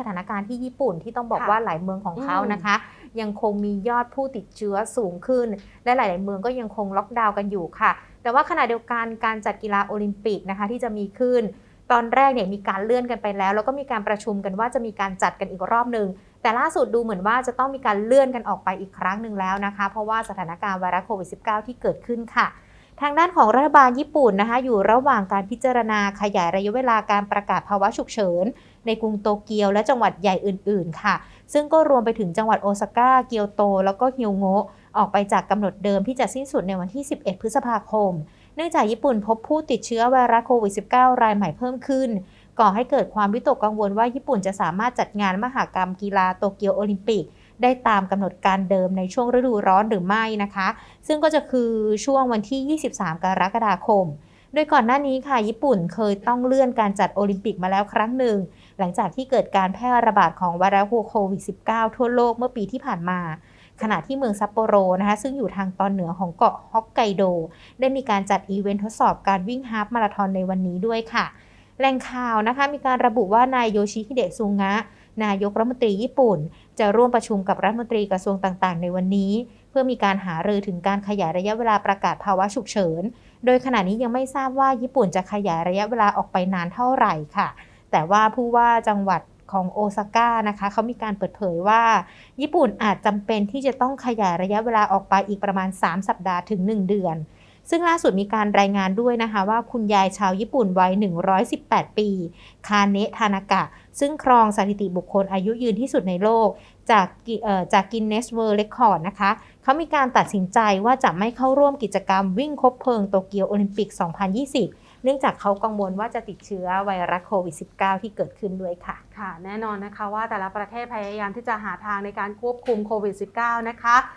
สถานการณ์ที่ญี่ปุ่นที่ต้องบอกค่ะว่าหลายเมืองของเขาอืมนะคะ ยังคงมียอดผู้ติดเชื้อสูงขึ้น และหลาย ๆ เมืองก็ยังคงล็อกดาวน์กันอยู่ค่ะ แต่ว่าขณะเดียวกันการจัดกีฬาโอลิมปิกนะคะที่จะมีขึ้น ตอนแรกเนี่ยมีการเลื่อนกันไปแล้ว แล้วก็มีการประชุมกันว่าจะมีการจัดกันอีกรอบหนึ่งแต่ล่าสุดดูเหมือนว่าจะต้องมีการเลื่อนกันออกไปอีกครั้งหนึ่งแล้วนะคะ เพราะว่าสถานการณ์ไวรัสโควิด -19 ที่เกิดขึ้นค่ะทางด้านของรัฐบาลญี่ปุ่นนะคะ อยู่ระหว่างการพิจารณาขยายระยะเวลาการประกาศภาวะฉุกเฉิน ในกรุงโตเกียวและจังหวัดใหญ่อื่น ๆ ค่ะ ซึ่งก็รวมไปถึงจังหวัดโอซาก้า เกียวโต แล้วก็ฮิวโงะออกไปจากกำหนดเดิมที่จะสิ้นสุดในวันที่ 11 พฤษภาคม เนื่องจากญี่ปุ่นพบผู้ติดเชื้อไวรัสโควิด -19 รายใหม่เพิ่มขึ้น ก่อให้เกิดความวิตกกังวลว่าญี่ปุ่นจะสามารถจัดงานมหากรรมกีฬาโตเกียวโอลิมปิกได้ตามกำหนดการเดิมในช่วงฤดูร้อนหรือไม่นะคะ ซึ่งก็จะคือช่วงวันที่ 23 กรกฎาคม โดยก่อนหน้านี้ค่ะ ญี่ปุ่นเคยต้องเลื่อนการจัดโอลิมปิกมาแล้วครั้งหนึ่ง หลังจากที่เกิดการแพร่ระบาดของไวรัสโควิด -19 ทั่วโลกเมื่อปีที่ผ่านมา ขณะที่เมืองซัปโปโรนะคะซึ่งอยู่ทางตอนเหนือของเกาะฮอกไกโด ได้มีการจัดอีเวนต์ทดสอบการวิ่งฮาฟมาราธอนในวันนี้ด้วยค่ะแหล่งข่าวนะคะมีการระบุว่านายโยชิฮิเดะซุงะ นายกรัฐมนตรีญี่ปุ่น จะร่วมประชุมกับรัฐมนตรีกระทรวงต่างๆ ในวันนี้ เพื่อมีการหารือถึงการขยายระยะเวลาประกาศภาวะฉุกเฉิน โดยขณะนี้ยังไม่ทราบว่าญี่ปุ่นจะขยายระยะเวลาออกไปนานเท่าไหร่ค่ะ แต่ว่าผู้ว่าจังหวัดของโอซาก้านะคะเขามีการเปิดเผยว่า ญี่ปุ่นอาจจำเป็นที่จะต้องขยายระยะเวลาออกไปอีกประมาณ 3 สัปดาห์ถึง 1 เดือน ซึ่งล่าสุดมีการรายงานด้วยนะคะ ว่าคุณยายชาวญี่ปุ่นวัย 118 ปี คาเนะทานากะ ซึ่งครองสถิติบุคคลอายุยืนที่สุดในโลก จากกิเอ่อจากกินเนสเวิร์เรคคอร์ดนะคะเขามีการตัดสินใจว่าจะไม่เข้าร่วมกิจกรรมวิ่งคบเพลิงโตเกียวโอลิมปิก 2020 เนื่องจากเขากังวลว่าจะติดเชื้อไวรัสโควิด -19 ที่เกิดขึ้นด้วยค่ะ ค่ะ แน่นอนนะคะว่าแต่ละประเทศพยายามที่จะหาทางในการควบคุมโควิด -19 นะคะ